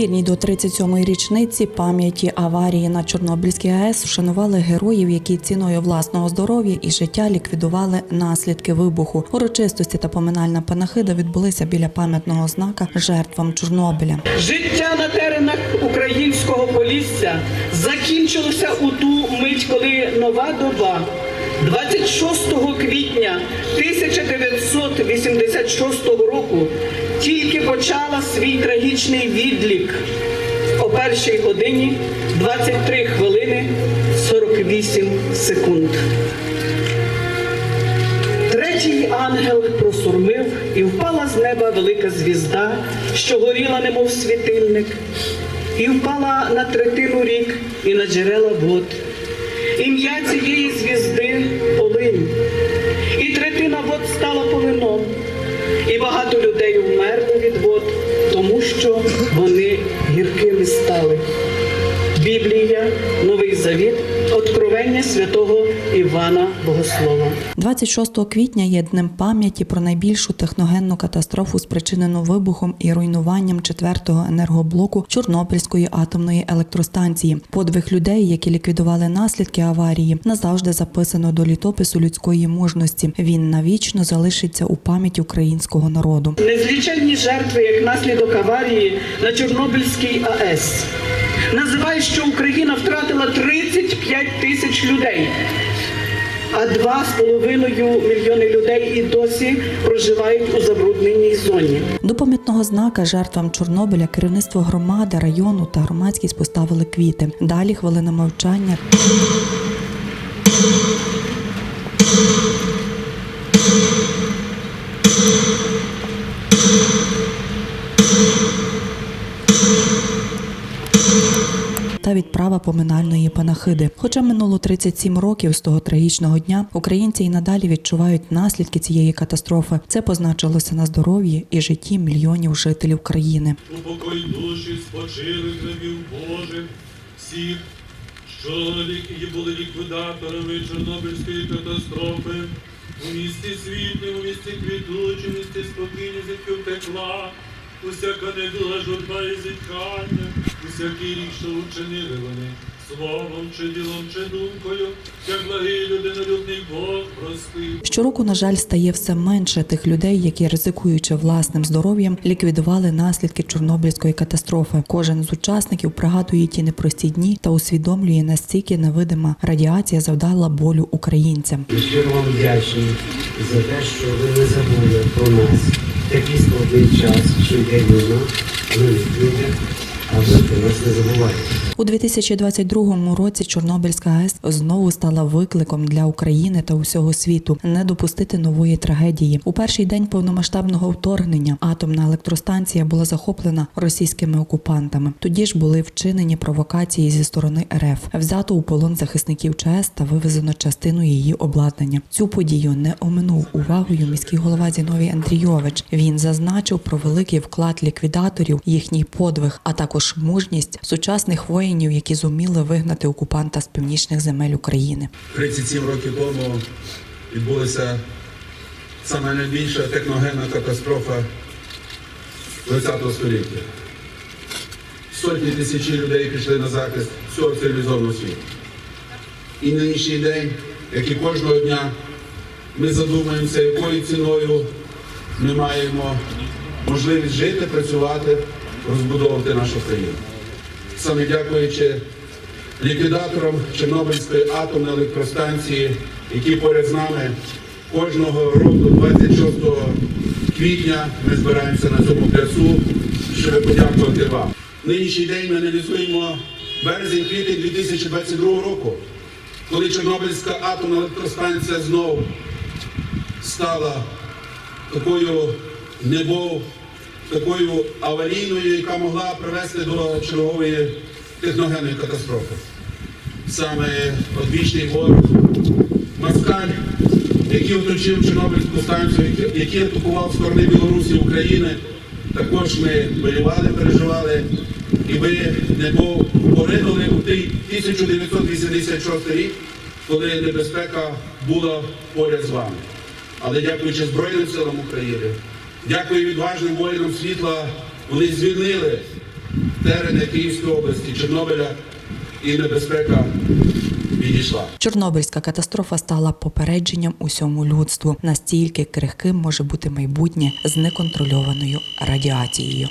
преддвірній до 37-ї річниці пам'яті аварії на Чорнобильській АЕС вшанували героїв, які ціною власного здоров'я і життя ліквідували наслідки вибуху. Урочистості та поминальна панахида відбулися біля пам'ятного знака жертвам Чорнобиля. Життя на теренах українського полісся закінчилося у ту мить, коли нова доба 26 квітня 1986 року тільки почала свій трагічний відлік о першій годині 23 хвилини 48 секунд. Третій ангел просурмив, і впала з неба велика звізда, що горіла, немов світильник, і впала на третину рік і на джерела вод. Ім'я цієї звізди полинь, і третина вод стала полином, і багато людей вмерли від вод, тому що вони гіркими стали. Біблія, Новий Завіт, Откровення святого Івана Богослова. 26 квітня є днем пам'яті про найбільшу техногенну катастрофу, спричинену вибухом і руйнуванням четвертого енергоблоку Чорнобильської атомної електростанції. Подвиг людей, які ліквідували наслідки аварії, назавжди записано до літопису людської мужності. Він навічно залишиться у пам'яті українського народу. Незліченні жертви як наслідок аварії на Чорнобильській АЕС. Називають, що Україна втратила 35 тисяч людей, а 2,5 мільйони людей і досі проживають у забрудненій зоні. До пам'ятного знака жертвам Чорнобиля керівництво громади, району та громадськість поставили квіти. Далі хвилина мовчання. Та відправа поминальної панахиди. Хоча минуло 37 років з того трагічного дня, українці й надалі відчувають наслідки цієї катастрофи. Це позначилося на здоров'ї і житті мільйонів жителів країни. Упокой душі спочилих рабів Божих, всіх, що були ліквідаторами Чорнобильської катастрофи, у місті світлі, у місті квітучі, у місті спокійні зітків текла, усяка недуга журба і зітхання, усякий рік, що учинили вони, словом чи ділом, чи думкою, як благий людинолюбний Бог простив. Щороку, на жаль, стає все менше тих людей, які ризикуючи власним здоров'ям, ліквідували наслідки Чорнобильської катастрофи. Кожен з учасників пригадує ті непрості дні та усвідомлює, настільки невидима радіація завдала болю українцям. Ми щиро вам вдячні за те, що ви не забули про нас. В такий час, що є війна, ми люди, а ви про нас не забувайте. У 2022 році Чорнобильська АЕС знову стала викликом для України та усього світу не допустити нової трагедії. У перший день повномасштабного вторгнення атомна електростанція була захоплена російськими окупантами. Тоді ж були вчинені провокації зі сторони РФ. Взято у полон захисників ЧАЕС та вивезено частину її обладнання. Цю подію не оминув увагою міський голова Зіновій Андрійович. Він зазначив про великий вклад ліквідаторів, їхній подвиг, а також мужність сучасних воїнів, які зуміли вигнати окупанта з північних земель України. 37 років тому відбулася саме найбільша техногенна катастрофа ХХ століття. Сотні тисячі людей пішли на захист всього цивілізованого світу. І нинішній день, як і кожного дня, ми задумаємося, якою ціною ми маємо можливість жити, працювати, розбудовувати нашу країну. Саме дякуючи ліквідаторам Чорнобильської атомної електростанції, які поряд з нами кожного року, 26 квітня, ми збираємося на цьому пляцу, щоб подякувати вам. Нинішній день ми аналізуємо березень-квітень 2022 року, коли Чорнобильська атомна електростанція знову стала такою небов, такою аварійною, яка могла привести до чергової техногенної катастрофи. Саме одвічний ворог Москаль, який оточив Чорнобильську станцію, який- атакував сторони Білорусі України, також ми воювали, переживали, і ви небо поринули у той 1986 рік, коли небезпека була поряд з вами. Але дякуючи Збройним силам України, дякую відважним воїнам світла, вони звільнили терени Київської області, Чорнобиля, і небезпека відійшла. Чорнобильська катастрофа стала попередженням усьому людству. Настільки крихким може бути майбутнє з неконтрольованою радіацією.